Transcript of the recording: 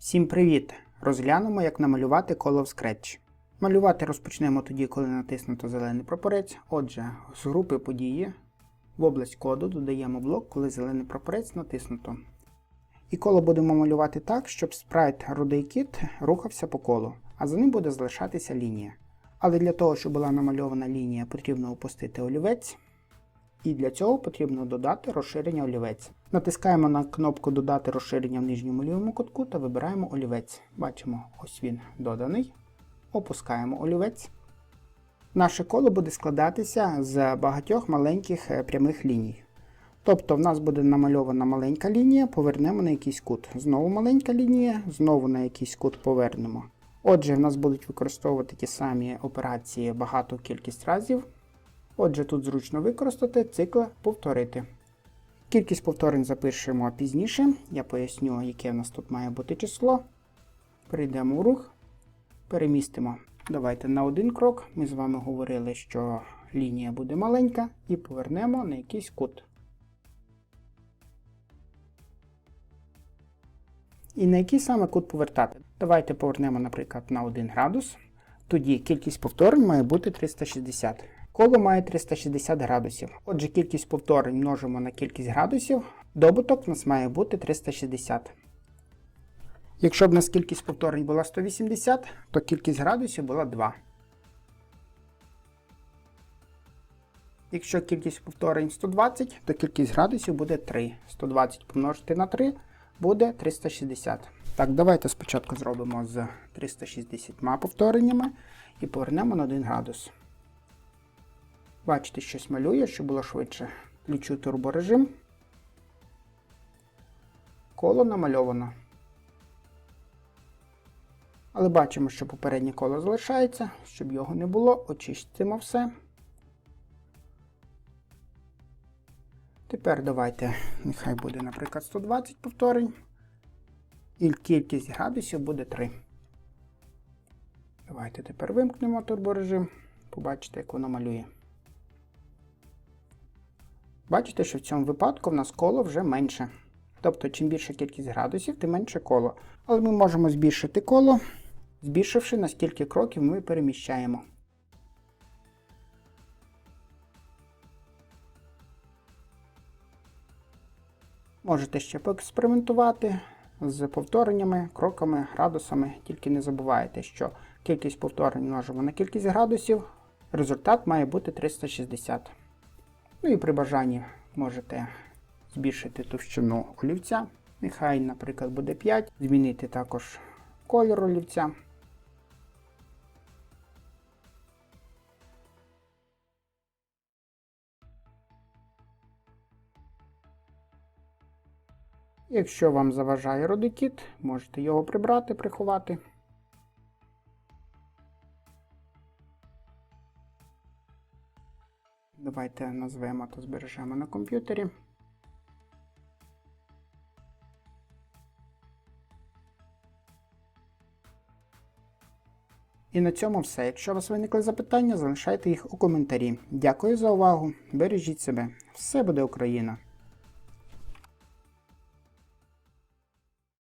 Всім привіт! Розглянемо, як намалювати коло в Scratch. Малювати розпочнемо тоді, коли натиснуто зелений прапорець. Отже, з групи події в область коду додаємо блок, коли зелений прапорець натиснуто. І коло будемо малювати так, щоб спрайт рудий кіт рухався по колу, а за ним буде залишатися лінія. Але для того, щоб була намальована лінія, потрібно опустити олівець. І для цього потрібно додати розширення олівець. Натискаємо на кнопку Додати розширення в нижньому лівому кутку та вибираємо олівець. Бачимо, ось він доданий. Опускаємо олівець. Наше коло буде складатися з багатьох маленьких е, прямих ліній. Тобто в нас буде намальована маленька лінія, повернемо на якийсь кут. Знову маленька лінія, знову на якийсь кут повернемо. Отже, в нас будуть використовувати ті самі операції багату кількість разів. Отже, тут зручно використати цикл повторити. Кількість повторень запишемо пізніше. Я поясню, яке в нас тут має бути число. Перейдемо у рух, перемістимо. Давайте на один крок. Ми з вами говорили, що лінія буде маленька, і повернемо на якийсь кут. І на який саме кут повертати? Давайте повернемо, наприклад, на 1 градус. Тоді кількість повторень має бути 360. Коло має 360 градусів. Отже, кількість повторень множимо на кількість градусів. Добуток в нас має бути 360. Якщо б у нас кількість повторень була 180, то кількість градусів була 2. Якщо кількість повторень 120, то кількість градусів буде 3. 120 помножити на 3 буде 360. Так, давайте спочатку зробимо з 360 повтореннями і повернемо на 1 градус. Бачите, щось малює, щоб було швидше. Включу турборежим. Коло намальовано. Але бачимо, що попереднє коло залишається. Щоб його не було, очистимо все. Тепер давайте, нехай буде, наприклад, 120 повторень. І кількість градусів буде 3. Давайте тепер вимкнемо турборежим. Побачите, як воно малює. Бачите, що в цьому випадку в нас коло вже менше. Тобто, чим більша кількість градусів, тим менше коло. Але ми можемо збільшити коло, збільшивши на скільки кроків ми переміщаємо. Можете ще поекспериментувати з повтореннями, кроками, градусами, тільки не забувайте, що кількість повторень множимо на кількість градусів, результат має бути 360. Ну і при бажанні можете збільшити товщину олівця. Нехай, наприклад, буде 5, змінити також кольор олівця. Якщо вам заважає родикіт, можете його прибрати, приховати. Давайте назвемо та збережемо на комп'ютері. І на цьому все. Якщо у вас виникли запитання, залишайте їх у коментарі. Дякую за увагу. Бережіть себе. Все буде Україна!